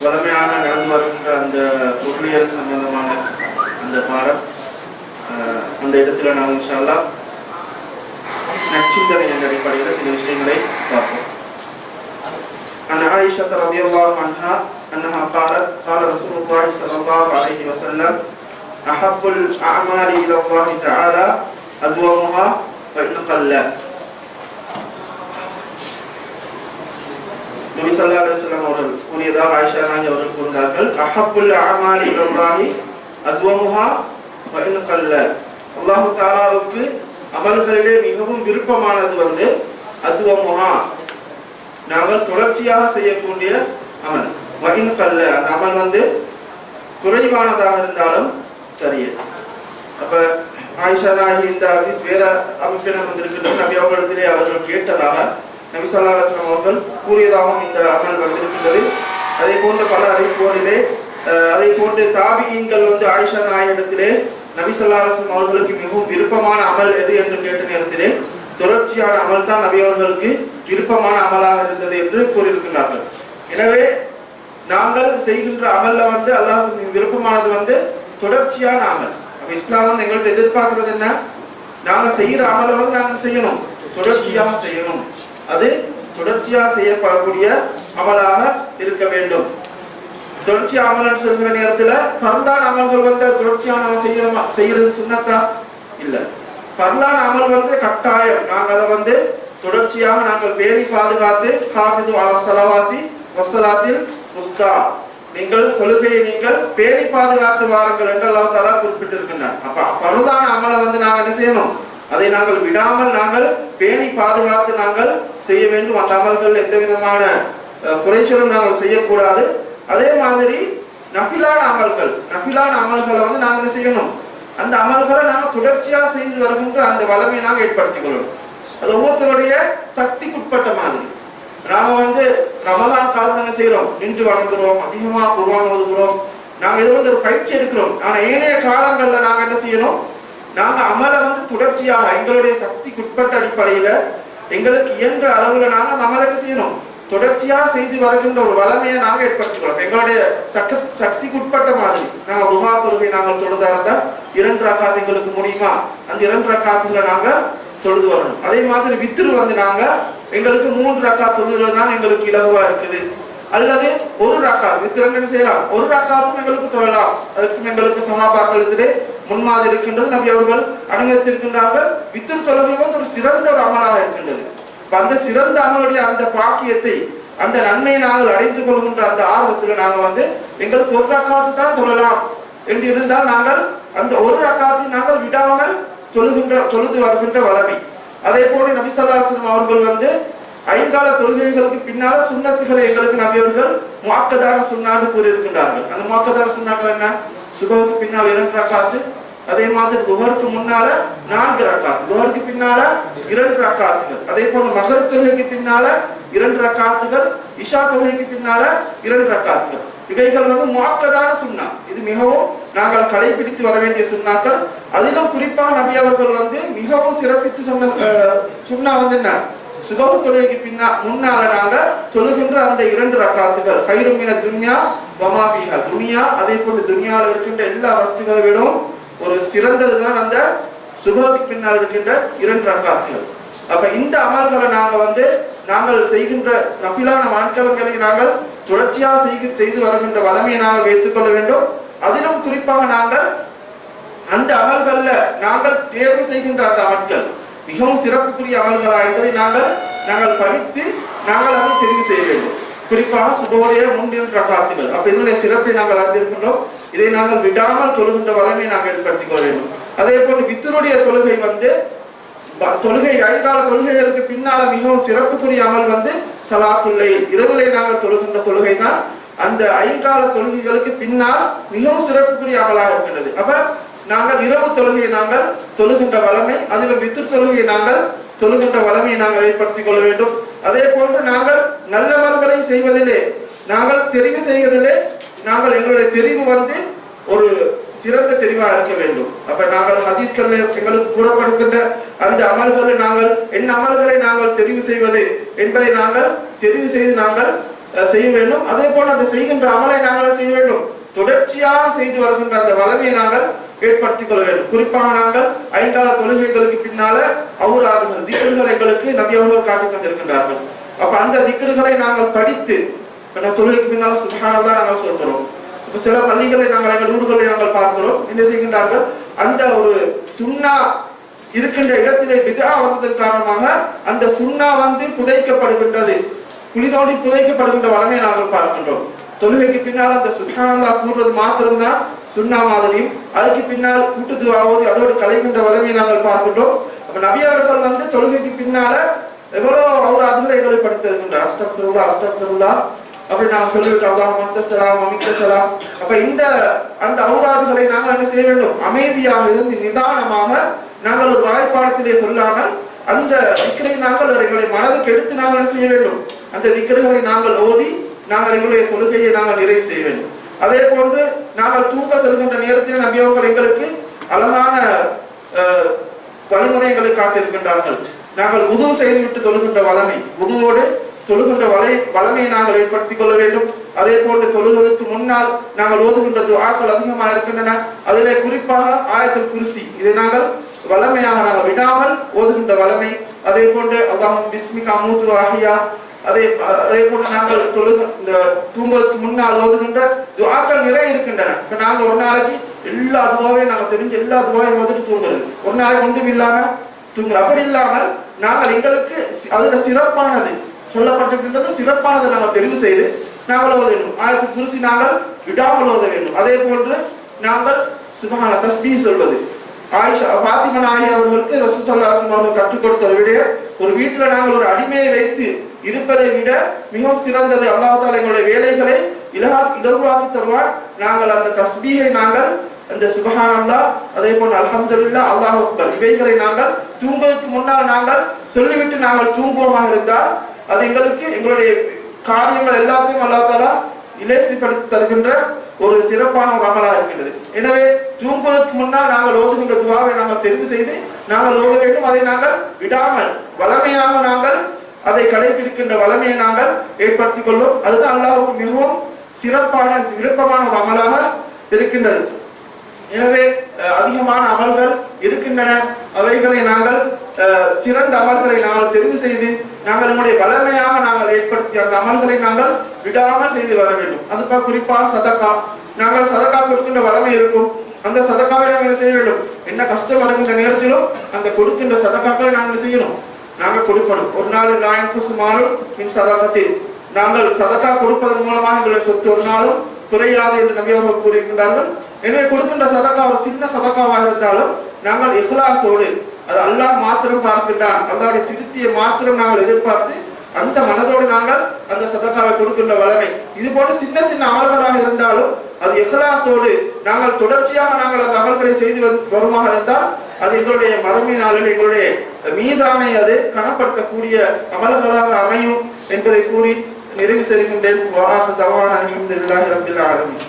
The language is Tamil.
வளமையாக நடந்து வருகின்ற அந்த பொருளியல் சம்பந்தமான அந்த பாடம் அஹ், அந்த இடத்துல நாம் இன்ஷால்லா நச்சிந்தனை என்ற அடிப்படையில் சில விஷயங்களை பார்ப்போம் عن عائشة رضي الله عنها أنها قالت قال رسول الله صلى الله عليه وسلم أحب الأعمال إلى الله تعالى أدومها وإن قل நபி ஸல்லல்லாஹு அலைஹி வஸல்லம் அவர்கள் கூறியதாக ஆயிஷா நாயகி அவர்கள் கூறினார்கள் அஹப்புல் அமாலி இலல்லாஹி அத்வமுஹா வ இன் கல்ல அல்லாஹ் தஆலாவுக்கு அமல்களிலே மிகவும் விருப்பமானது வந்து அத்வமுஹா நாங்கள் தொடர்ச்சியாக செய்யக்கூடிய அமல். வ கல்ல அந்த அமல் வந்து குறைவானதாக இருந்தாலும் சரியே அப்ப ஆயிஷா நாயகி இந்த ஹதீஸ் வேற அமைப்பினம் வந்திருக்கின்றது நபி அவர்களிடத்திலே அவர்கள் கேட்டதாக நபி அவர்கள் கூறியதாகவும் இந்த அமல் வந்திருக்கின்றது. அதே போன்ற பல அறிவிப்போரிலே அதை போன்று தாபியீன்கள் வந்து ஆயிஷா நாயனிடத்திலே நபி ஸல்லல்லாஹு அவர்களுக்கு மிகவும் விருப்பமான அமல் எது என்று கேட்ட நேரத்திலே தொடர்ச்சியான அமல் தான் நபி அவர்களுக்கு விருப்பமான அமலாக இருந்தது என்று கூறியிருக்கிறார்கள் எனவே நாங்கள் செய்கின்ற அமல்ல வந்து அல்லாஹ் விருப்பமானது வந்து தொடர்ச்சியான அமல். அப்ப இஸ்லாம் வந்து எங்கள்ட்ட எதிர்பார்க்கறது என்ன? நாங்க செய்யற அமலை வந்து நாங்க செய்யணும். தொடர்ச்சியாக செய்யணும். அது தொடர்ச்சியாக செய்யப்படக்கூடிய அமலாக இருக்க வேண்டும். தொடர்ச்சி அமலன் சொல்கிற நேரத்துல பரந்தான அமல்கள் வந்து தொடர்ச்சியான அமல் செய்யற செய்யறது சுண்ணத்தா? இல்ல. பரலான அமல் வந்து கட்டாயம். நாங்க அதை வந்து தொடர்ச்சியாக நாங்கள் பேணி பாதுகாத்து ஹாஃபிது செலவாத்தி வசலாத்தில் முஸ்தா. நீங்கள் தொழுகையை நீங்கள் பேணி பாதுகாத்து வாருங்கள் என்று அல்லாஹ் குறிப்பிட்டிருக்கின்றார் அப்ப பருதான அமலை வந்து நாங்கள் என்ன செய்யணும்? அதை நாங்கள் விடாமல் நாங்கள் பேணி பாதுகாத்து நாங்கள் செய்ய வேண்டும். மற்ற அமல்கள் எந்த விதமான குறைச்சலும் நாங்கள் செய்யக்கூடாது. அதே மாதிரி நபிலான அமல்கள் நபிலான அமல்களை வந்து நாங்கள் என்ன செய்யணும்? அந்த அமல்களை நாங்கள் தொடர்ச்சியாக செய்து வருகின்ற அந்த வளமையை நாங்கள் ஏற்படுத்திக் கொள்ளணும். அது ஒவ்வொருத்தருடைய சக்திக்குட்பட்ட மாதிரி. நாம வந்து ரமதான் காலத்தில் என்ன செய்யறோம் நின்று வணங்குறோம் அதிகமாக குர்ஆன் ஒதுக்குறோம் நாங்கள் இது வந்து ஒரு பயிற்சி எடுக்கிறோம். ஆனால் ஏனைய காலங்களில் நாங்கள் என்ன செய்யணும்? நாங்க அமலை வந்து தொடர்ச்சியாக எங்களுடைய சக்திக்குட்பட்ட அடிப்படையில எங்களுக்கு இயன்ற அளவுல நாங்க அந்த அமலை செய்யணும். தொடர்ச்சியாக செய்து வருகின்ற ஒரு வளமையை நாங்க ஏற்படுத்திக்கிறோம் எங்களுடைய சக்தி சக்திக்குட்பட்ட மாதிரி நாங்கள் துகா தொழுகை நாங்கள் தொழுதா இருந்தால் இரண்டு ரக்காத்து எங்களுக்கு முடியுமா? அந்த இரண்டு ரக்காத்துல நாங்க தொழுது வரணும். அதே மாதிரி வித்துரு வந்து நாங்க எங்களுக்கு மூன்று ரக்கா தொழுகிறது தான் எங்களுக்கு இலகுவாக இருக்குது. அல்லது ஒரு ரக்கா வித்திரங்கன்னு செய்யலாம். ஒரு ரக்காத்தும் எங்களுக்கு தொழலாம். அதுக்கும் எங்களுக்கு சமாபாக்களத்திலே முன்மாதிரி இருக்கின்றது. நபி அவர்கள் அனுமதித்திருக்கின்றார்கள் வித்திரு தொழுகை வந்து ஒரு சிறந்த ஒரு அமலாக இருக்கின்றது. அந்த சிறந்த அமலுடைய அந்த பாக்கியத்தை அந்த நன்மையை நாங்கள் அடைந்து கொள்கின்ற அந்த ஆர்வத்துல நாங்கள் வந்து எங்களுக்கு ஒரு ரக்காத்து தான் தொழலாம் என்று இருந்தால் நாங்கள் அந்த ஒரு ரக்காத்தை நாங்கள் விடாமல் தொழுகின்ற தொழுது வருகின்ற வளமை அதே போல நபிசல்லாசனம் அவர்கள் வந்து ஐங்கால தொழுகைகளுக்கு பின்னால சுண்ணத்துகளை எங்களுக்கு நபியவர்கள் அவர்கள் சுண்ணாண்டு கூறியிருக்கின்றார்கள். அந்த முஅக்கதான சுன்னாக்கள் என்ன? சுபவுக்கு பின்னால் இரண்டு ரக்காத்து அதே மாதிரி துஹருக்கு முன்னால நான்கு ரக்காத்து. துஹருக்கு பின்னால இரண்டு ரக்காத்துகள். அதே போல மகர் தொழுகைக்கு பின்னால இரண்டு ரக்காத்துகள் இஷா தொழுகைக்கு பின்னால இரண்டு ரக்காத்துகள். இவைகள் வந்து மாக்கதான சுண்ணா. இது மிகவும் நாங்கள் கடைபிடித்து வர வேண்டிய சுண்ணாக்கள். அதிலும் குறிப்பாக நபி அவர்கள் வந்து மிகவும் சிறப்பித்து சொன்ன சுண்ணா வந்து என்ன? சுபஹு தொழுகைக்கு பின்னா முன்னால நாங்க தொழுகின்ற அந்த இரண்டு ரக்காத்துகள். கைருமின துன்யா வமாபிஹா துனியா அதே போன்று துனியால இருக்கின்ற எல்லா வஸ்துகளை விடவும் ஒரு சிறந்ததுதான் அந்த சுபஹுக்கு பின்னால் இருக்கின்ற இரண்டு ரக்காத்துகள். அப்ப இந்த அமல்களை நாங்க வந்து நாங்கள் செய்கின்ற நபிலான வாழ்க்கைகளை நாங்கள் தொடர்ச்சியாக செய்து செய்து வருகின்ற வளமையை நாங்கள் வைத்துக் கொள்ள வேண்டும். அதிலும் குறிப்பாக நாங்கள் அந்த அமல்கள்ல நாங்கள் தேர்வு செய்கின்ற அந்த அமல்கள் மிகவும் சிறப்புக்குரிய அமல்களா என்பதை நாங்கள் நாங்கள் படித்து நாங்கள் அதை தெரிவு செய்ய வேண்டும். குறிப்பாக சுபோடைய மூன்றில் ரகாத்துகள் அப்ப இதனுடைய சிறப்பை நாங்கள் அறிந்திருக்கின்றோம். இதை நாங்கள் விடாமல் தொழுகின்ற வளமையை நாங்கள் ஏற்படுத்திக் கொள்ள வேண்டும். அதே போன்று வித்தனுடைய தொழுகை வந்து தொழுகை ஐகால தொழுகைகளுக்கு பின்னால மிகவும் சிறப்புக்குரிய அமல் வந்து சலாத்துல்லை. இரவுலை நாங்கள் தொழுகின்ற தொழுகை தான் அந்த ஐங்கால தொழுகைகளுக்கு பின்னால் மிகவும் சிறப்புக்குரிய அமலாக இருக்கின்றது. அப்ப நாங்கள் இரவு தொழுகையை நாங்கள் தொழுகின்ற வளமை அதில் வித்து தொழுகையை நாங்கள் தொழுகின்ற வளமையை நாங்கள் ஏற்படுத்திக் கொள்ள வேண்டும். அதே போன்று நாங்கள் நல்லவர்களை செய்வதிலே நாங்கள் தெரிவு செய்வதிலே நாங்கள் எங்களுடைய தெரிவு வந்து ஒரு சிறந்த தெளிவாக இருக்க வேண்டும். அப்ப நாங்கள் ஹதீஸ்கள் எங்களுக்கு கூறப்படுகின்ற அந்த அமல்களை நாங்கள் என்ன அமல்களை நாங்கள் தெரிவு செய்வது என்பதை நாங்கள் தெரிவு செய்து நாங்கள் செய்ய வேண்டும். அதே போல அந்த செய்கின்ற அமலை நாங்கள் செய்ய வேண்டும். தொடர்ச்சியாக செய்து வருகின்ற அந்த வளமையை நாங்கள் ஏற்படுத்திக் கொள்ள வேண்டும். குறிப்பாக நாங்கள் ஐந்தால தொழுகைகளுக்கு பின்னால அவுராதுகள் திக்குகள் எங்களுக்கு நபி அவர்கள் தந்திருக்கின்றார்கள் அப்ப அந்த திக்குகளை நாங்கள் படித்து தொழுகைக்கு பின்னால சுபஹானல்லாஹ் நாங்கள் சொல்கிறோம். இப்ப சில பள்ளிகளை நாங்கள் எங்கள் ஊர்களை நாங்கள் பார்க்கிறோம். என்ன செய்கின்றார்கள்? அந்த ஒரு சுண்ணா இருக்கின்ற இடத்திலே விதா வந்ததன் காரணமாக அந்த சுண்ணா வந்து புதைக்கப்படுகின்றது. குழி புதைக்கப்படுகின்ற வளமை நாங்கள் பார்க்கின்றோம். தொழுகைக்கு பின்னால் அந்த சுகானந்தா கூறுறது மாத்திரம்தான் சுண்ணாமாதலையும் அதுக்கு பின்னால் கூட்டு துவாவது அதோடு கலைகின்ற வளமையை நாங்கள் பார்க்கின்றோம். அப்ப நபி அவர்கள் வந்து தொழுகைக்கு பின்னால எவ்வளவு அவர் அதுல எங்களை படித்திருக்கின்றார் அஷ்டம் அஸ்தப்துல்லா அப்படி நாங்கள் சொல்லிவிட்டோம் அல்லாஹ் மந்த சலாம் அமித்த சலாம். அப்ப இந்த அந்த அவுராதுகளை நாங்கள் என்ன செய்ய வேண்டும்? அமைதியாக இருந்து நிதானமாக நாங்கள் ஒரு வாய்ப்பாடத்திலே சொல்லாமல் அந்த திக்கரை நாங்கள் எங்களுடைய மனதுக்கு எடுத்து நாங்கள் என்ன செய்ய வேண்டும்? அந்த திக்கர்களை நாங்கள் ஓதி நாங்கள் எங்களுடைய கொள்கையை நாங்கள் நிறைவு செய்ய வேண்டும். அதே போன்று நாங்கள் தூங்க செல்கின்ற நேரத்தில் நம்பியவர்கள் எங்களுக்கு அழகான அஹ், வழிமுறைகளை காட்டியிருக்கின்றார்கள். நாங்கள் உது செய்துவிட்டு தொழுகின்ற வளமை உதுவோடு தொழுகின்ற வலை வளமையை நாங்கள் ஏற்படுத்திக் கொள்ள வேண்டும். அதே போன்று தொழுவதற்கு முன்னால் நாங்கள் ஓதுகின்ற துவாக்கள் அதிகமாக இருக்கின்றன. அதிலே குறிப்பாக ஆயத்தில் குருசி இதை நாங்கள் வளமையாக நாங்கள் விடாமல் ஓதுகின்ற வளமை. அதே போன்று அல்லாஹ் பிஸ்மிகா மூத்து ஆகியா அதே அதே போன்று நாங்கள் தொழுக இந்த தூங்குவதற்கு முன்னால் ஓதுகின்ற துவாக்கள் நிறைய இருக்கின்றன. இப்போ நாங்கள் ஒரு நாளைக்கு எல்லா துவாவையும் நாங்கள் தெரிஞ்சு எல்லா துவாவையும் வந்துட்டு தூங்குறது. ஒரு நாளைக்கு ஒன்றும் இல்லாமல் தூங்குறோம் அப்படி இல்லாமல் நாங்கள் எங்களுக்கு அதில் சிறப்பானது சொல்லப்பட்டிருக்கின்றது சிறப்பானதை நாங்கள் தெரிவு செய்து நாங்கள் ஓத வேண்டும். ஆயிரத்தி குறிச்சி நாங்கள் விடாமல் ஓத வேண்டும். அதே போன்று நாங்கள் சுபமான தஸ்பீஹ் சொல்வது. ஆயிஷா பாத்திமன் ஆகிய அவர்களுக்கு ரசூசல்லாசன் அவர்கள் கற்றுக் கொடுத்த ஒரு விடயம் ஒரு வீட்டில் நாங்கள் ஒரு அடிமையை வைத்து இருப்பதை விட மிகவும் சிறந்தது. அல்லாஹால எங்களுடைய வேலைகளை இலகா இலகுவாக்கி தருவார். நாங்கள் அந்த தஸ்பீஹை நாங்கள் அந்த சுபஹானல்லாஹ் அதே போல் அல்ஹம்துலில்லாஹ் அல்லாஹ் அக்பர் இவைகளை நாங்கள் தூங்குவதற்கு முன்னால் நாங்கள் சொல்லிவிட்டு நாங்கள் தூங்குவோமாக இருந்தால் அது எங்களுக்கு எங்களுடைய காரியங்கள் எல்லாத்தையும் அல்லா தாலா இலேசிப்படுத்தி தருகின்ற ஒரு சிறப்பான ஒரு அமலாக இருக்கின்றது. எனவே தூங்குவதற்கு முன்னால் நாங்கள் ஓதுகின்ற துவாவை நாங்கள் தெரிவு செய்து நாங்கள் ஓத வேண்டும். அதை நாங்கள் விடாமல் வளமையாக நாங்கள் அதை கடைபிடிக்கின்ற வளமையை நாங்கள் ஏற்படுத்திக் கொள்வோம் அதுதான் அல்லாவுக்கு மிகவும் சிறப்பான விருப்பமான ஒரு அமலாக இருக்கின்றது. எனவே அஹ், அதிகமான அமல்கள் இருக்கின்றன. அவைகளை நாங்கள் அஹ், சிறந்த அமல்களை நாங்கள் தெரிவு செய்து நாங்கள் நம்முடைய வளமையாக நாங்கள் ஏற்படுத்தி அந்த அமல்களை நாங்கள் விடாமல் செய்து வர வேண்டும். அதுக்காக குறிப்பாக சதக்கா. நாங்கள் சதக்கா கொடுக்கின்ற வளமை இருக்கும். அந்த சதக்காவை நாங்கள் செய்ய வேண்டும்? என்ன கஷ்டம் வருகின்ற நேரத்திலும் அந்த கொடுக்கின்ற சதக்காக்களை நாங்கள் செய்யணும். நாங்கள் கொடுக்கணும் ஒரு நாள் நாயன் குசுமாரும் மின் சதகத்தில். நாங்கள் சதக்கா கொடுப்பதன் மூலமாக எங்களுடைய சொத்து ஒரு நாளும் குறையாது என்று நபி அவர்கள் கூறியிருக்கின்றார்கள். எனவே கொடுக்கின்ற சதக்கா ஒரு சின்ன சதக்காவாக இருந்தாலும் நாங்கள் இஹ்லாசோடு அது அல்லாஹ் மாத்திரம் பார்க்கின்றான். அல்லாவுடைய திருப்தியை மாத்திரம் நாங்கள் எதிர்பார்த்து அந்த மனதோடு நாங்கள் அந்த சதக்காவை கொடுக்கின்ற வளமை இது போன்ற சின்ன சின்ன அமல்களாக இருந்தாலும் அது எஹ்லாசோடு நாங்கள் தொடர்ச்சியாக நாங்கள் அந்த அமல்களை செய்து வருமாக இருந்தால் அது எங்களுடைய மறுமை நாளில் எங்களுடைய மீசானை அது கனப்படுத்தக்கூடிய அமல்களாக அமையும் என்பதை கூறி நிறைவு செய்கின்றேன் வாஹ் தவான அல்ஹம்துலில்லாஹி ரப்பில் ஆலமீன்.